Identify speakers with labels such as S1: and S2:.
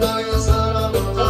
S1: 사랑보자.